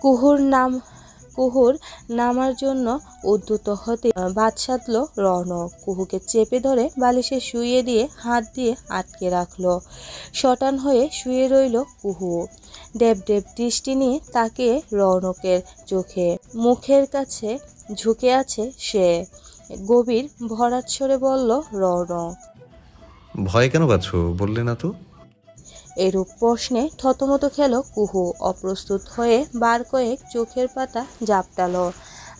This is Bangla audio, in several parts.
কুহুর নাম, কুহুর নামার জন্য উদ্যত হতে বাদ সাধল রৌনক কুহুকে চেপে ধরে বালিশে শুয়ে দিয়ে হাত দিয়ে আটকে রাখল। শটান হয়ে শুয়ে রইল কুহু। ডেব ডেব দৃষ্টি নিয়ে তাকে রৌনকের চোখে। মুখের কাছে ঝুঁকে আছে সে। গভীর ভরাট স্বরে বলল রৌনক ভয় কেন পাচ্ছ? বললে না তো। এরূপ প্রশ্নে থতমত খেল কুহু। অপ্রস্তুত হয়ে বার কয়েক চোখের পাতা জাপটালো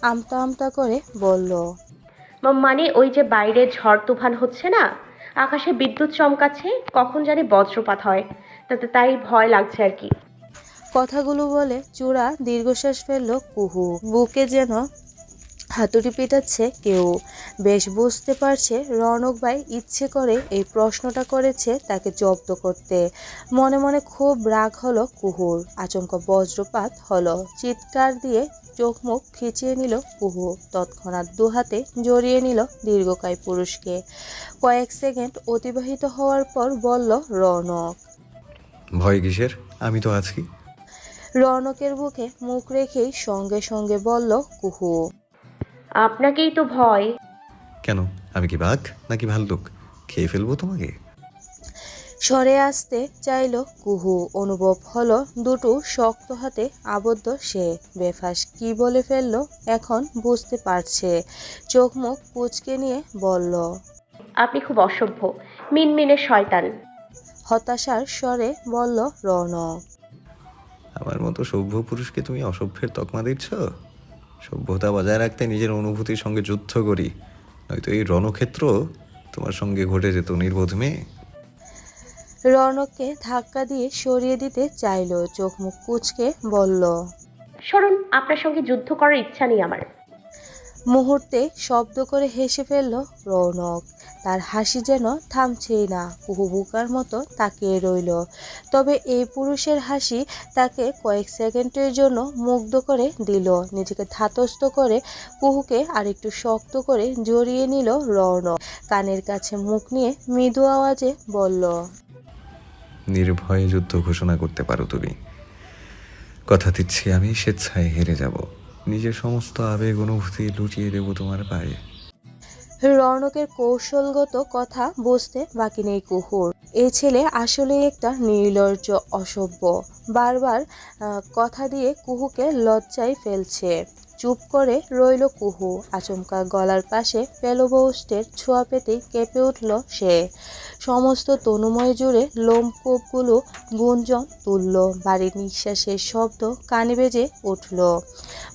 আমতা আমতা করে বলল মানে ওই যে বাইরে ঝড় তুফান হচ্ছে না? আকাশে বিদ্যুৎ চমকাচ্ছে কখন জানি বজ্রপাত হয়। তাতে তাই ভয় লাগছে আর কি। কথাগুলো বলে চূড়া দীর্ঘশ্বাস ফেলল কুহু। বুকে যেন হাতুড়ি পিটাচ্ছে কেউ বেশ বুঝতে পারছে রনক ভাই ইচ্ছে করে এই প্রশ্নটা করেছে তাকে জব্দ করতে। মনে মনে খুব রাগ হলো কুহুর আচমকা বজ্রপাত হলো চিৎকার দিয়ে চোখ মুখ খিচিয়ে নিল কুহু তৎক্ষণাৎ দুহাতে জড়িয়ে নিল দীর্ঘকায় পুরুষকে। কয়েক সেকেন্ড অতিবাহিত হওয়ার পর বলল রনক। ভয় কিসের? আমি তো আছি। রনকের বুকে মুখ রেখেই সঙ্গে সঙ্গে বলল কুহু। আপনাকেই তো ভয়। কেন? আমি কি বাঘ নাকি ভাল্লুক? খেয়ে ফেলব তোমাকে? সরে আসতে চাইল কুহু। অনুভব হলো দুটো শক্ত হাতে আবদ্ধ সে। বেফাস কি বলে ফেলল এখন বুঝতে পারছে। চোখ মুখ কুচকে নিয়ে বলল আপনি খুব অসভ্য মিনমিনে শয়তান। হতাশার স্বরে বলল রনক আমার মতো সভ্য পুরুষকে তুমি অসভ্যের তকমা দিচ্ছ? সভ্যতা বজায় রাখতে নিজের অনুভূতির সঙ্গে যুদ্ধ করি। নয়তো এই রণক্ষেত্র তোমার সঙ্গে ঘটে যেত নির্বোধ মেয়ে। রনককে ধাক্কা দিয়ে সরিয়ে দিতে চাইল চোখ মুখ কুচকে বলল শরণ আপনার সঙ্গে যুদ্ধ করার ইচ্ছা নেই আমার। মুহূর্তে শব্দ করে হেসে ফেলল, রৌনক, তার হাসি যেন থামছেই না। কুহু বুকার মতো তাকিয়ে রইল। তবে এই পুরুষের হাসি তাকে কয়েক সেকেন্ডের জন্য মুগ্ধ করে দিল। নিজেকে ধাতস্থ করে কুহুকে আরেকটু শক্ত করে জড়িয়ে নিল রৌনক। কানের কাছে মুখ নিয়ে মৃদু আওয়াজে বলল, নির্ভয়ে যুদ্ধ ঘোষণা করতে পারো তুমি। কথা দিচ্ছি আমি, স্বেচ্ছায় হেরে যাব। নিজের সমস্ত আবেগ অনুভূতি লুটিয়ে দেব তোমার পায়ে। রৌনকের কৌশলগত কথা বুঝতে বাকি নেই কুহুর। এই ছেলে আসলে একটা নির্লজ্জ অসভ্য। বারবার আহ, কথা দিয়ে কুহুকে লজ্জায় ফেলছে। চুপ করে রইল কুহু। আচমকা গলার পাশে পেলোবৌষ্টের ছোঁয়া পেতেই কেঁপে উঠল সে। সমস্ত তনুময় জুড়ে লোমকূপগুলো গুঞ্জন তুলল। বাড়ির নিঃশ্বাসের শব্দ কানে বেজে উঠল।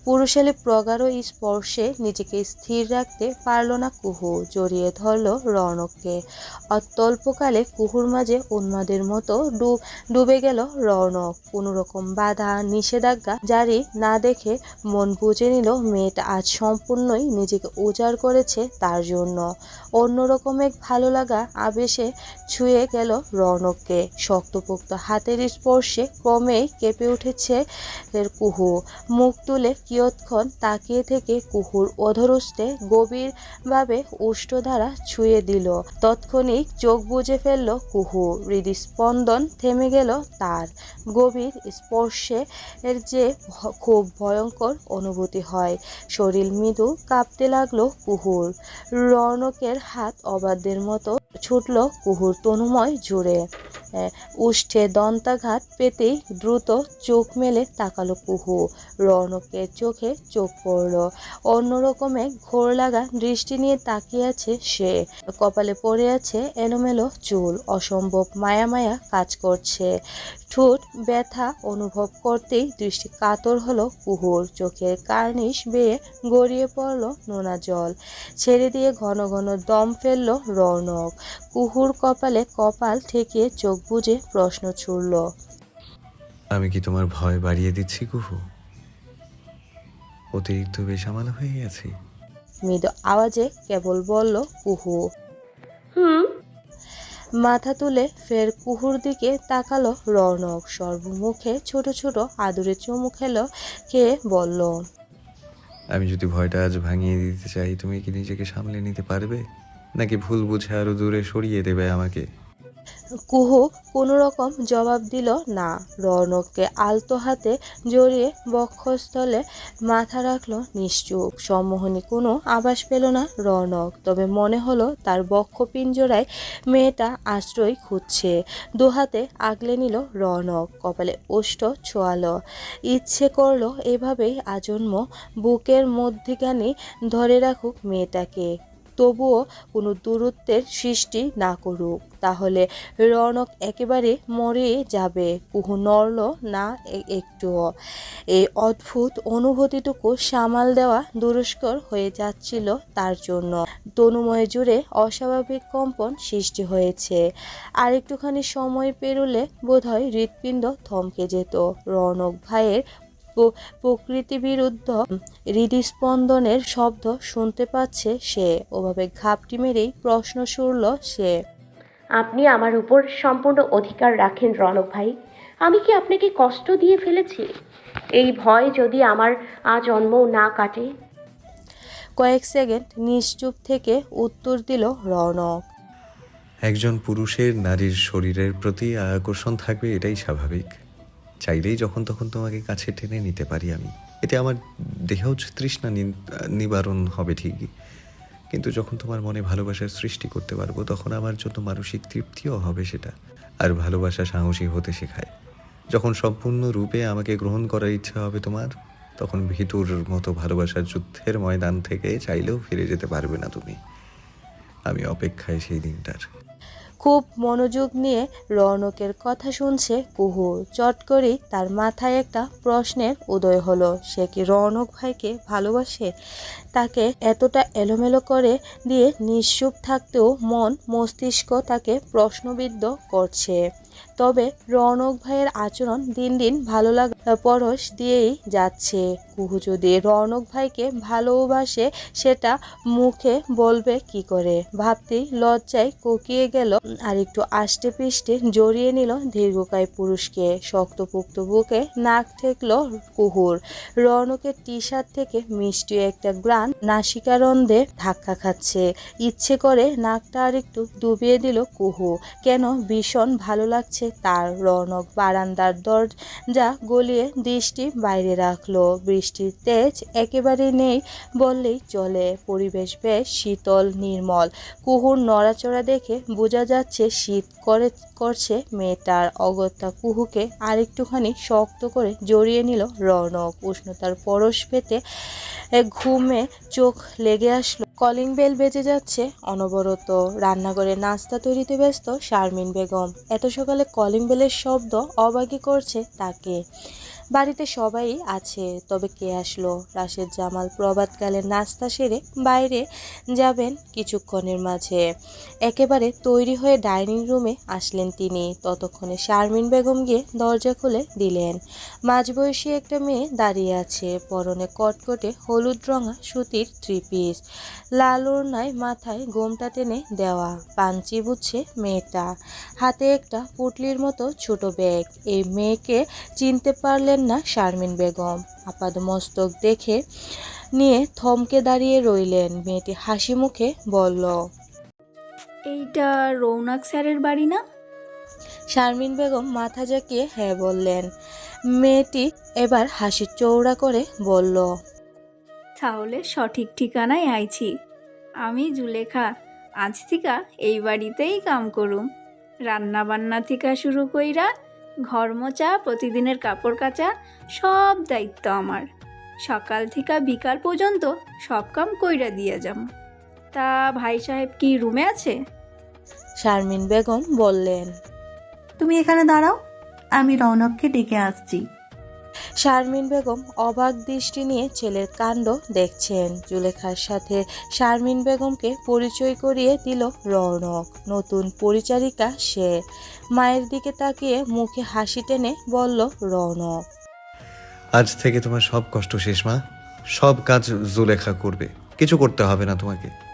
পুরুষালী প্রগাঢ় স্পর্শে নিজেকে স্থির রাখতে পারল না কুহু। জড়িয়ে ধরল রৌনককে। অত্যল্পকালে কুহুর মাঝে উন্মাদের মতো ডু- ডুবে গেল রৌনক। কোনো রকম বাধা, নিষেধাজ্ঞা জারি না দেখে মন বুঝে নিল, মেয়েটা আজ সম্পূর্ণই নিজেকে উজাড় করেছে তার জন্য। অন্যরকম এক ভালো লাগা আবেশে ছুঁয়ে গেল রৌনককে। শক্তপোক্ত হাতের স্পর্শে ক্রমেই কেঁপে উঠেছে এর কুহু। মুখ তুলে কিয়ৎক্ষণ তাকিয়ে থেকে কুহুর অধরস্তে গভীরভাবে উষ্ঠধারা ছুঁয়ে দিল। তৎক্ষণিক চোখ বুজে ফেলল কুহু। হৃদস্পন্দন থেমে গেল তার। গভীর স্পর্শে এর যে খুব ভয়ঙ্কর অনুভূতি হয়। শরীর মৃদু কাঁপতে লাগল কুহুর। রৌনকের হাত অবাধ্যের মতো ছুটল কুহুর তনুময় জুড়ে উষ্ঠে দন্তাঘাত পেতেই দ্রুত চোখ মেলে তাকালো কুহু। রৌনকের চোখে চোখ পড়ল। অন্যরকমে ঘোর লাগা দৃষ্টি নিয়ে তাকিয়ে আছে সে। কপালে পড়ে আছে এলোমেলো চুল। অসম্ভব মায়া মায়া কাজ করছে। ঠোঁট ব্যথা অনুভব করতেই দৃষ্টি কাতর হলো কুহুর। চোখের কার্নিশ বেয়ে গড়িয়ে পড়ল নোনা জল। ছেড়ে দিয়ে ঘন ঘন দম ফেলল রৌনক। কুহুর কপালে কপাল ঠেকিয়ে চোখ বুজে প্রশ্ন ছুড়ল আমি কি তোমার ভয় বাড়িয়ে দিচ্ছি কুহু? অতিরিক্ত বেসামাল হয়ে গেছি? মৃদু আওয়াজে কেবল বলল কুহু হুম মাথা তুলে ফের কুহুর দিকে তাকালো রৌনক। সর্বমুখে ছোট ছোট আদুরে চুমু খেলো কে বলল, আমি যদি ভয়টা আজ ভাঙিয়ে দিতে চাই, তুমি কি নিজেকে সামলে নিতে পারবে? নাকি ভুল বুঝে আরও দূরে সরিয়ে দেবে আমাকে? কুহু কোনো রকম জবাব দিল না। রৌনককে আলতো হাতে জড়িয়ে বক্ষস্থলে মাথা রাখল নিশ্চুপ। সম্মোহনী কোনো আভাস পেল না রৌনক, তবে মনে হলো তার বক্ষ পিঞ্জরায় মেয়েটা আশ্রয় খুঁজছে। দুহাতে আগলে নিল রৌনক, কপালে ওষ্ঠ ছোয়ালো। ইচ্ছে করল এভাবেই আজন্ম বুকের মধ্যিখানে ধরে রাখুক মেয়েটাকে। তবুও কোনো দূরত্বের সৃষ্টি না করুক। তাহলে রৌনক একেবারে মরে যাবে। কুহু নড়ল না একটুও। এই অদ্ভুত অনুভূতিটুকু সামাল দেওয়া দুরস্কর হয়ে যাচ্ছিল তার জন্য। তনুময় জুড়ে অস্বাভাবিক কম্পন সৃষ্টি হয়েছে। আর একটুখানি সময় পেরোলে বোধহয় হৃৎপিণ্ড থমকে যেত। রৌনক ভাইয়ের প্রকৃতি বিরুদ্ধ হৃদস্পন্দনের শব্দ শুনতে পাচ্ছে সে। ওভাবে ঘাপটি মেরেই প্রশ্ন শুরল সে। আপনি আমার উপর সম্পূর্ণ অধিকার রাখেন রনক ভাই। আমি কি আপনাকে কষ্ট দিয়ে ফেলেছি? এই ভয় যদি আমার আজন্মও না কাটে। কয়েক সেকেন্ড নিশ্চুপ থেকে উত্তর দিল রৌনক। একজন পুরুষের নারীর শরীরের প্রতি আকর্ষণ থাকবে এটাই স্বাভাবিক। চাইলেই যখন তখন তোমাকে কাছে টেনে নিতে পারি আমি। এতে আমার দেহজ তৃষ্ণা নিবারণ হবে ঠিকই। কিন্তু যখন তোমার মনে ভালোবাসার সৃষ্টি করতে পারব, তখন আমার জন্য মানসিক তৃপ্তিও হবে সেটা। আর ভালোবাসা সাহসী হতে শেখায়। যখন সম্পূর্ণ রূপে আমাকে গ্রহণ করার ইচ্ছা হবে তোমার, তখন ভিতুর মতো ভালোবাসার যুদ্ধের ময়দান থেকে চাইলেও ফিরে যেতে পারবে না তুমি। আমি অপেক্ষায় সেই দিনটার। খুব মনোযোগ নিয়ে রৌনকের কথা শুনছে কুহু চট করেই তার মাথায় একটা প্রশ্নের উদয় হলো। সে কি রৌনক ভাইকে ভালোবাসে? তাকে এতটা এলোমেলো করে দিয়ে নিশ্চুপ থাকতেও মন, মস্তিষ্ক তাকে প্রশ্নবিদ্ধ করছে। তবে রৌনক ভাইয়ের আচরণ দিন দিন ভালো লাগা পরশ দিয়েই যাচ্ছে। কুহু যদি রৌনক ভাইকে ভালোবাসে, সেটা মুখে বলবে কি করে? ভাবতেই লজ্জায় কোকিয়ে গেল আর একটু আষ্টে পিষ্টে জড়িয়ে নিল দীর্ঘকায় পুরুষকে। শক্তপোক্ত বুকে নাক ঠেকল কুহুর। রৌনকের টি শার্ট থেকে মিষ্টি একটা গ্রান নাসিকারন্ধে ধাক্কা খাচ্ছে। ইচ্ছে করে নাকটা আর একটু ডুবিয়ে দিল কুহু। কেন ভীষণ ভালো লাগছে তার রৌনক বারান্দার দরজা গলিয়ে দৃষ্টি বাইরে রাখল। বৃষ্টির তেজ একেবারে নেই বললেই চলে। পরিবেশ বেশ শীতল, নির্মল। কুহুর নড়াচড়া দেখে বোঝা যাচ্ছে শীত করে, করছে মেয়েটার। অগত্যা কুহুকে আরেকটুখানি শক্ত করে জড়িয়ে নিল রৌনক। উষ্ণতার পরশ পেতে ঘুমে চোখ লেগে আসলো। কলিং বেল বেজে যাচ্ছে অনবরত। রান্নাঘরে নাস্তা তৈরিতে ব্যস্ত শারমিন বেগম। এত সকালে কলিং বেলের শব্দ অবাকি করছে তাকে। বাড়িতে সবাই আছে, তবে কে আসলো? রাশেদ জামাল প্রভাতকালে নাস্তা সেরে বাইরে যাবেন কিছুক্ষণের মাঝে। একেবারে তৈরি হয়ে ডাইনিং রুমে আসলেন তিনি। ততক্ষণে শারমিন বেগম গিয়ে দরজা খুলে দিলেন। মাঝবয়সী একটা মেয়ে দাঁড়িয়ে আছে, পরনে কটকটে হলুদ রঙা সুতির থ্রি পিস লাল ওড়নায় মাথায় গোমটা টেনে দেওয়া, পাঞ্চি বুঝছে মেয়েটা। হাতে একটা পুটলির মতো ছোট ব্যাগ। এই মেয়েকে চিনতে পারলেন না শারমিন বেগম। আপাদমস্তক দেখে নিয়ে থমকে দাঁড়িয়ে রইলেন। মেয়েটি হাসি মুখে বলল এইটা রৌনক স্যারের বাড়ি না? শারমিন বেগম মাথা জাকিয়ে হ্যাঁ বললেন। মেয়েটি এবার হাসি চৌড়া করে বলল তাহলে সঠিক ঠিকানায় আইছি। আমি জুলেখা আজ থেকে এই বাড়িতেই কাম করুম। রান্না বান্না থেকে শুরু কইরা ঘর মোচা প্রতিদিনের কাপড় কাচা সব দায়িত্ব আমার। সকাল থেকে বিকাল পর্যন্ত সব কাম কইরা দিয়ে যাম। তা ভাই সাহেব কি রুমে আছে? শারমিন বেগম বললেন তুমি এখানে দাঁড়াও আমি রৌনককে ডেকে আসছি। শারমিন বেগম অবাক দৃষ্টি নিয়ে ছেলের কাণ্ড দেখছেন। জুলেখার সাথে শারমিন বেগমকে পরিচয় করিয়ে দিল রৌনক, নতুন পরিচারিকা সে। মায়ের দিকে তাকিয়ে মুখে হাসি টেনে বলল, রৌনক। আজ থেকে তোমার সব কষ্ট শেষ, মা। সব কাজ জুলেখা করবে। কিছু করতে হবে না তোমাকে।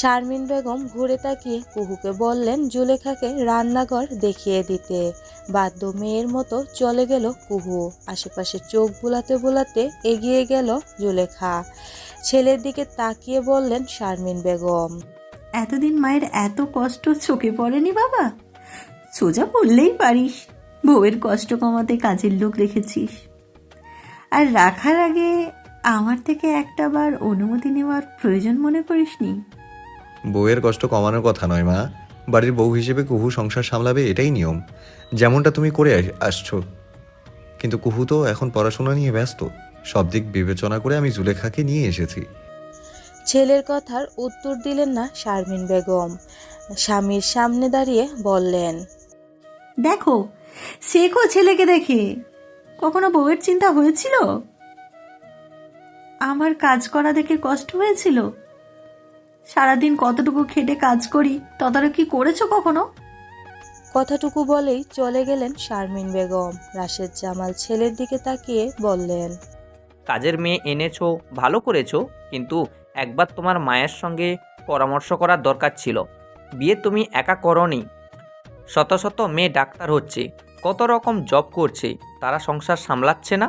শারমিন বেগম ঘুরে তাকিয়ে কুহুকে বললেন, জুলেখাকে রান্নাঘর দেখিয়ে দিতে। বাদ্য মেয়ের মতো চলে গেল কুহু। আশেপাশে চোখ বুলাতে বুলাতে এগিয়ে গেল জুলেখা। ছেলের দিকে তাকিয়ে বললেন শারমিন বেগম, এতদিন মায়ের এত কষ্ট চোখে পড়েনি বাবা? সোজা বললেই পারিস, বউয়ের কষ্ট কমাতে কাজের লোক রেখেছিস। আর রাখার আগে আমার থেকে একটা বার অনুমতি নেওয়ার প্রয়োজন মনে করিসনি? বউয়ের কষ্ট কমানোর কথা নয় মা। বাড়ির বউ হিসেবে কুহু সংসার সামলাবে এটাই নিয়ম। যেমনটা তুমি করে আসছো। কিন্তু কুহু তো এখন পড়াশোনা নিয়ে ব্যস্ত। সব দিক বিবেচনা করে আমি জুলেখাকে নিয়ে এসেছি। ছেলের কথার উত্তর দিলেন না শারমিন বেগম। স্বামীর সামনে দাঁড়িয়ে বললেন দেখো শেখো ছেলেকে দেখে? কখনো বউয়ের চিন্তা হয়েছিল? আমার কাজ করা দেখে কষ্ট হয়েছিল? সারাদিন কতটুকু খেটে কাজ করি তদারকি করেছ কখনো? কথাটুকু বলেই চলে গেলেন শারমিন বেগম। রাশেদ জামাল ছেলের দিকে তাকিয়ে বললেন কাজের মেয়ে এনেছো ভালো করেছ কিন্তু একবার তোমার মায়ের সঙ্গে পরামর্শ করার দরকার ছিল। বিয়ে তুমি একা করনি। শত শত মেয়ে ডাক্তার হচ্ছে কত রকম জব করছে তারা সংসার সামলাচ্ছে না?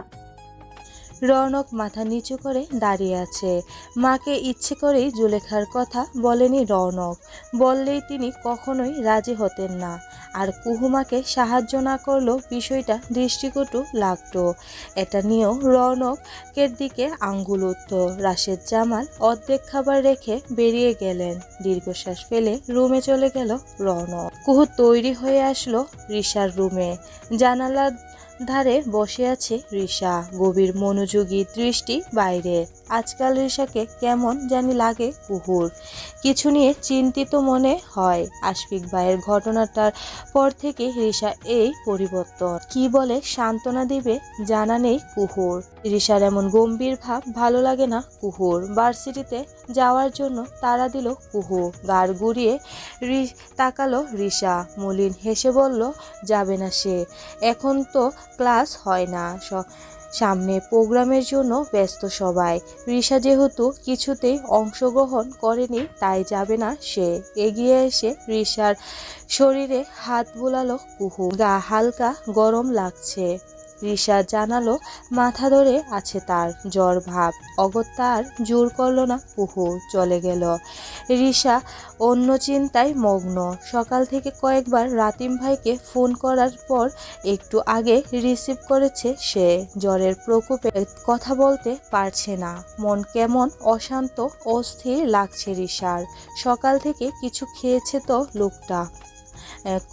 রৌনক মাথা নিচু করে দাঁড়িয়ে আছে। মাকে ইচ্ছে করেই জুলেখার কথা বলেনি রৌনক। বললেই তিনি কখনোই রাজি হতেন না। আর কুহুমাকে সাহায্য না করলেও বিষয়টা দৃষ্টিকটু লাগতো। এটা নিয়েও রৌনকের দিকে আঙ্গুল উঠত। রাশেদ জামাল অর্ধেক খাবার রেখে বেরিয়ে গেলেন। দীর্ঘশ্বাস ফেলে রুমে চলে গেল রৌনক। কুহু তৈরি হয়ে আসলো রিসার রুমে। জানালার ধারে বসে আছে রিসা গভীর মনোযোগী দৃষ্টি বাইরে। আজকাল রিসাকে কেমন জানি লাগে কুহুর। কিছু নিয়ে চিন্তিত মনে হয়। আশফিক ভাইয়ের ঘটনাটার পর থেকে রিসা এই পরিবর্তন। কি বলে সান্ত্বনা দিবে জানা নেই কুহুর। রিসার এমন গম্ভীর ভাব ভালো লাগে না কুহুর। ভার্সিটিতে যাওয়ার জন্য তারা দিল কুহু গাড় গুড়িয়ে তাকালো রিসা মলিন হেসে বলল, যাবে না সে। এখন তো ক্লাস হয় না। সামনে প্রোগ্রামের জন্য ব্যস্ত সবাই। রিসা যেহেতু কিছুতেই অংশগ্রহণ করেনি, তাই যাবে না সে। এগিয়ে এসে রিসার শরীরে হাত বোলালো কুহু। গা হালকা গরম লাগছে। রিসা জানালো, মাথা ধরে আছে তার জ্বর ভাব। অগত্যা আর জোর করল না কুহু চলে গেল। রিসা অন্য চিন্তায় মগ্ন। সকাল থেকে কয়েকবার রাতিম ভাইকে ফোন করার পর একটু আগে রিসিভ করেছে সে। জ্বরের প্রকোপে কথা বলতে পারছে না। মন কেমন অশান্ত, অস্থির লাগছে রিসার সকাল থেকে কিছু খেয়েছে তো লোকটা।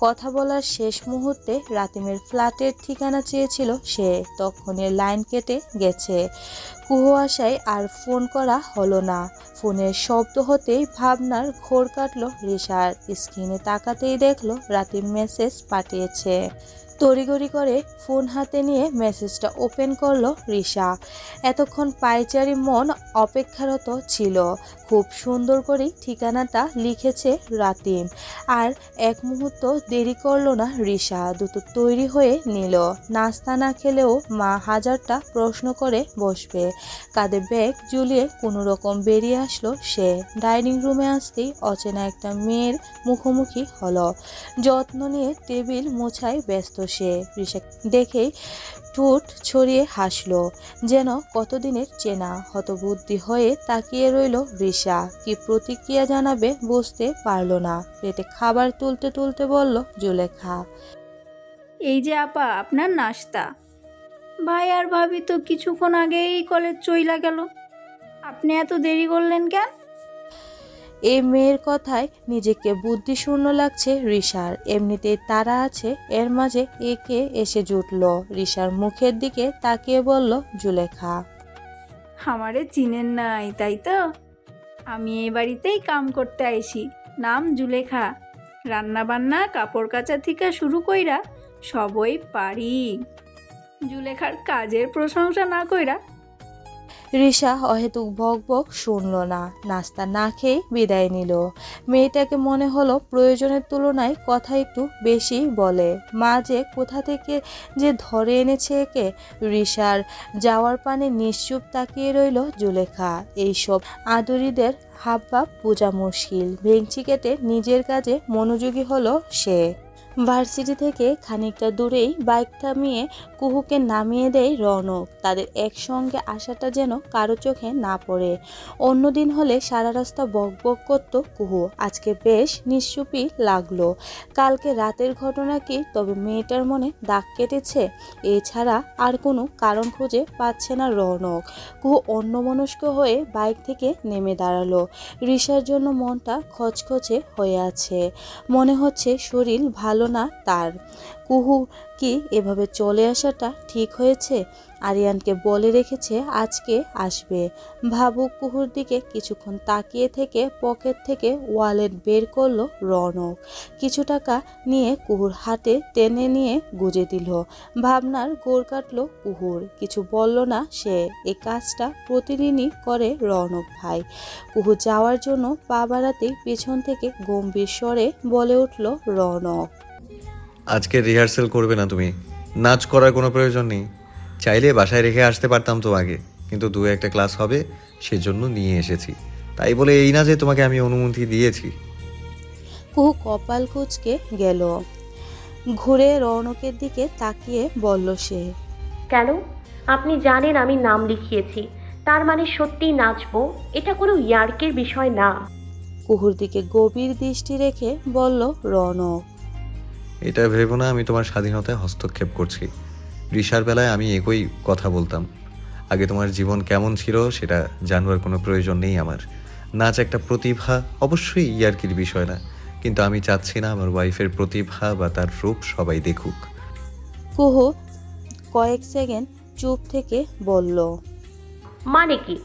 কথা বলার শেষ মুহূর্তে রাতিমের ফ্ল্যাটের ঠিকানা চেয়েছিল সে। তখনই লাইন কেটে গেছে। কুয়াশায় আর ফোন করা হলো না। ফোনের শব্দ হতেই ভাবনার ঘোর কাটলো রিসার স্ক্রিনে তাকাতেই দেখল রাতিম মেসেজ পাঠিয়েছে। তড়িগড়ি করে ফোন হাতে নিয়ে মেসেজটা ওপেন করল রিসা এতক্ষণ পাইচারি মন অপেক্ষারত ছিল। খুব সুন্দর করেই ঠিকানাটা লিখেছে রাতিম। আর এক মুহূর্ত দেরি করল না রিসা দুটো তৈরি হয়ে নিল। নাস্তা না খেলেও মা হাজারটা প্রশ্ন করে বসবে। কাঁধে ব্যাগ ঝুলিয়ে কোনো রকম বেরিয়ে আসলো সে। ডাইনিং রুমে আসতেই অচেনা একটা মেয়ের মুখোমুখি হলো। যত্ন নিয়ে টেবিল মোছায় ব্যস্ত সে। রিসা দেখেই ঠোঁট ছড়িয়ে হাসলো, যেন কতদিনের চেনা হতবুদ্ধি হয়ে তাকিয়ে রইল রিসা কি প্রতিক্রিয়া জানাবে বুঝতে পারল না। পেটে খাবার তুলতে তুলতে বলল জুলেখা। এই যে আপা, আপনার নাস্তা। ভাই আর ভাবি তো কিছুক্ষণ আগেই কলেজ চইলা গেল। আপনি এত দেরি করলেন কেন? এই মেয়ের কথায় নিজেকে বুদ্ধিশূন্য লাগছে রিসার এমনিতেই তারা আছে, এর মাঝে একে এসে জুটল। রিসার মুখের দিকে তাকিয়ে বলল, জুলেখা। আমারে চিনেন নাই, তাই তো? আমি এই বাড়িতেই কাম করতে আইছি নাম জুলেখা। রান্না বান্না কাপড় কাচা থেকে শুরু কইরা সবই পারি। জুলেখার কাজের প্রশংসা না কইরা রিসা অহেতুক বক বক শুনল না। নাস্তা না খেয়ে বিদায় নিল। মেয়েটাকে মনে হলো প্রয়োজনের তুলনায় কথা একটু বেশি বলে। মা যে কোথা থেকে যে ধরে এনেছে একে? রিসার যাওয়ার পানে নিশ্চুপ তাকিয়ে রইল জুলেখা। এইসব আদুরিদের হাবভাব বোঝা মুশকিল। ভেংচি কেটে নিজের কাজে মনোযোগী হলো সে। ভার্সিটি থেকে খানিকটা দূরেই বাইক থামিয়ে কুহুকে নামিয়ে দেয় রনক। তাদের একসঙ্গে আসাটা যেন কারও চোখে না পড়ে। অন্যদিন হলে সারা রাস্তা বক বক করতো কুহু। আজকে বেশ নিঃসুপি লাগল। কালকে রাতের ঘটনা কি তবে মেয়েটার মনে দাগ কেটেছে? এছাড়া আর কোনো কারণ খুঁজে পাচ্ছে না রনক। কুহু অন্যমনস্ক হয়ে বাইক থেকে নেমে দাঁড়াল। রিসার জন্য মনটা খচখচে হয়ে আছে। মনে হচ্ছে শরীর ভালো না তার। কুহু কি এভাবে চলে আসাটা ঠিক হয়েছে? আরিয়ানকে বলে রেখেছে আজকে আসবে। ভাবুক কুহুর দিকে কিছুক্ষণ তাকিয়ে থেকে পকেট থেকে ওয়ালেট বের করল রনক। কিছু টাকা নিয়ে কুহুর হাতে টেনে নিয়ে গুজে দিল। ভাবনার গোড় কাটলো কুহুর। কিছু বলল না সে। এই কাজটা প্রতিদিনই করে রনক ভাই। কুহু যাওয়ার জন্য পা বাড়াতেই পেছন থেকে গম্ভীর স্বরে বলে উঠল রনক। আজকে রিহার্সেল করবে না তুমি। নাচ করার কোনো প্রয়োজন নেই। চাইলে বাসায় রেখে আসতে পারতাম তোমাকে কিন্তু দু একটা ক্লাস হবে সেজন্য নিয়ে এসেছি। তাই বলে এই না যে তোমাকে আমি অনুমতি দিয়েছি। কুহু কপাল কুচকে গেল। ঘুরে রৌনকের দিকে তাকিয়ে বলল সে কেন? আপনি জানেন আমি নাম লিখিয়েছি। তার মানে সত্যিই নাচবো? এটা কোনো ইয়ার্কের বিষয় না। কুহুর দিকে গভীর দৃষ্টি রেখে বলল রৌনক এটা ভেবো না আমি তোমার স্বাধীনতায় হস্তক্ষেপ করছি। রিসার বেলায় আমি একই কথা বলতাম। আগে তোমার জীবন কেমন ছিল সেটা জানবার কোনো প্রয়োজন নেই আমার। নাচ একটা প্রতিভা অবশ্যই ইয়ার্কির বিষয় না। কিন্তু আমি চাচ্ছি না আমার ওয়াইফের প্রতিভা বা তার রূপ সবাই দেখুক। কুহু কয়েক সেকেন্ড চুপ থেকে বলল মানে কি?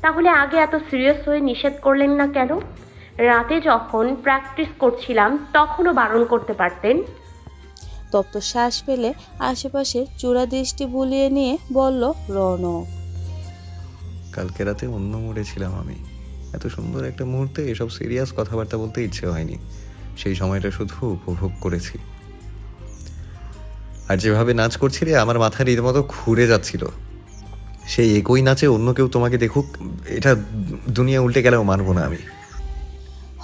তাহলে আগে এত সিরিয়াস হয়ে নিষেধ করলেন না কেন? রাতে যখন প্র্যাকটিস করছিলাম তখনও বারণ করতে পারতেন। তপ্ত শ্বাস ফেলে আশেপাশে চূড়া দৃষ্টি বুলিয়ে নিয়ে বলল রৌনক। কালকে রাতে অন্য মোড়ে ছিলাম আমি। এত সুন্দর একটা মুহূর্তে এসব সিরিয়াস কথাবার্তা বলতে ইচ্ছে হয়নি। সেই সময়টা শুধু উপভোগ করেছি। আর যেভাবে নাচ করছিলে আমার মাথা রীতিমতো ঘুরে যাচ্ছিল। সেই একই নাচে অন্য কেউ তোমাকে দেখুক এটা দুনিয়া উল্টে গেলেও মানবো না আমি।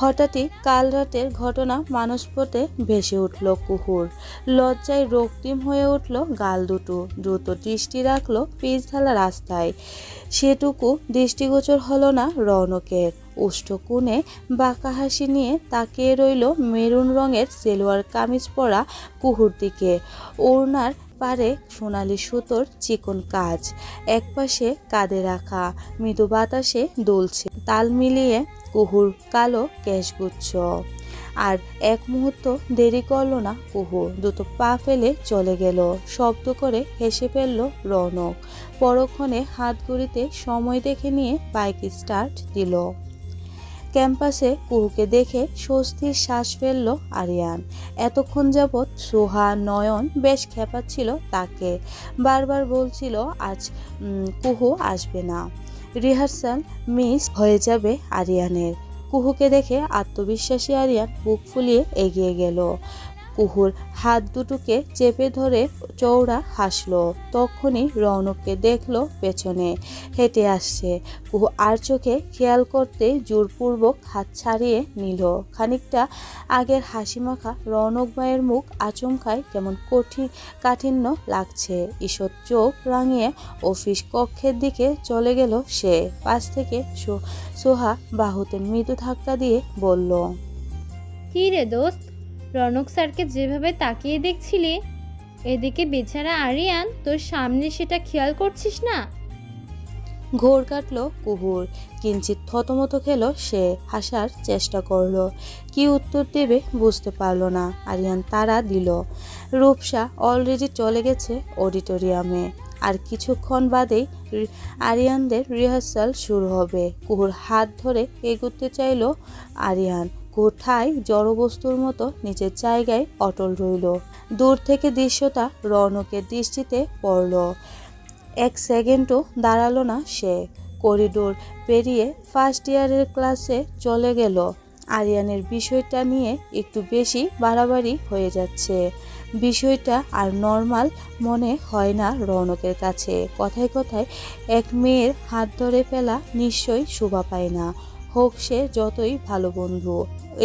হঠাৎই কাল রাতের ঘটনা মানসপটে ভেসে উঠল কুহুর। লজ্জায় রক্তিম হয়ে উঠল গাল দুটো। দ্রুত দৃষ্টি রাখল পিচ ঢালা রাস্তায়। সেটুকু দৃষ্টিগোচর হলো না রৌনকের। উষ্ঠ কোণে বাঁকা হাসি নিয়ে তাকিয়ে রইল মেরুন রঙের সেলোয়ার কামিজ পরা কুহুর দিকে। ওড়নার পারে সোনালি সুতোর চিকন কাজ। একপাশে কাঁধে রাখা। মৃদু বাতাসে দুলছে। তাল মিলিয়ে কুহুর কালো কেশগুচ্ছ। আর এক মুহূর্ত দেরি করল না কুহু দুটো পা ফেলে চলে গেল। শব্দ করে হেসে ফেলল রনক। পরক্ষণে হাত ঘড়িতে সময় দেখে নিয়ে বাইক স্টার্ট দিল। ক্যাম্পাসে কুহুকে দেখে স্বস্তির শ্বাস ফেলল আরিয়ান। এতক্ষণ যাবৎ সোহা, নয়ন বেশ খেপাচ্ছিল তাকে। বারবার বলছিল, আজ কুহু আসবে না। রিহার্সাল মিস হয়ে যাবে আরিয়ানের। কুহুকে দেখে আত্মবিশ্বাসী আরিয়ান বুক ফুলিয়ে এগিয়ে গেল। কুহুর হাত দুটোকে চেপে ধরে চৌড়া হাসলো। তখনই রৌনককে দেখল পেছনে। হেঁটে আসছে। কুহু আর চোখে খেয়াল করতে জোরপূর্বক হাত ছাড়িয়ে নিল। খানিকটা আগের হাসিমাখা রৌনক ভাইয়ের মুখ আচমকায় কেমন কঠিন কাঠিন্য লাগছে। ঈশ্বর চোখ রাঙিয়ে অফিস কক্ষের দিকে চলে গেল সে। পাশ থেকে সোহা বাহুতে মৃদু ধাক্কা দিয়ে বলল, কী রে দোস্ত? রনক স্যারকে যেভাবে তাকিয়ে দেখছিলি, এদিকে বেচারা আরিয়ান, তোর সামনে সেটা খেয়াল করছিস না? ঘোর কাটলো কুহুর। কিঞ্চিত থতমত খেলো সে, হাসার চেষ্টা করল। কি উত্তর দেবে বুঝতে পারল না, আরিয়ান তারা দিল। রূপসা অলরেডি চলে গেছে অডিটোরিয়ামে আর কিছুক্ষণ বাদেই আরিয়ানদের রিহার্সাল শুরু হবে। কুহুর হাত ধরে এগোতে চাইলো আরিয়ান। কোথায় জড়বস্তুর মতো নিজের জায়গায় অটল রইল। দূর থেকে দৃশ্যটা রৌনকের দৃষ্টিতে পড়ল। এক সেকেন্ডও দাঁড়াল না সে। করিডোর পেরিয়ে ফার্স্ট ইয়ারের ক্লাসে চলে গেল। আরিয়ানের বিষয়টা নিয়ে একটু বেশি বাড়াবাড়ি হয়ে যাচ্ছে। বিষয়টা আর নর্মাল মনে হয় না রৌনকের কাছে। কথায় কথায় এক মেয়ের হাত ধরে ফেলা নিশ্চয়ই শোভা পায় না। হোক সে যতই ভালো বন্ধু,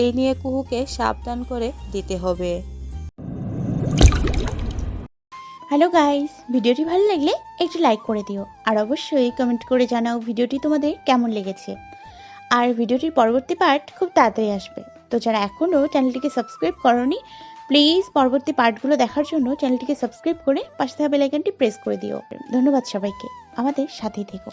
এই নিয়ে কুহুকে সাবধান করে দিতে হবে। হ্যালো গাইস ভিডিওটি ভালো লাগলে একটু লাইক করে দিও, আর অবশ্যই কমেন্ট করে জানাও ভিডিওটি তোমাদের কেমন লেগেছে। আর ভিডিওটির পরবর্তী পার্ট খুব তাড়াতাড়ি আসবে। তো যারা এখনও চ্যানেলটিকে সাবস্ক্রাইব করনি প্লিজ পরবর্তী পার্টগুলো দেখার জন্য চ্যানেলটিকে সাবস্ক্রাইব করে পাশে থাকা বেলাইকনটি প্রেস করে দিও। ধন্যবাদ সবাইকে, আমাদের সাথেই থেকো।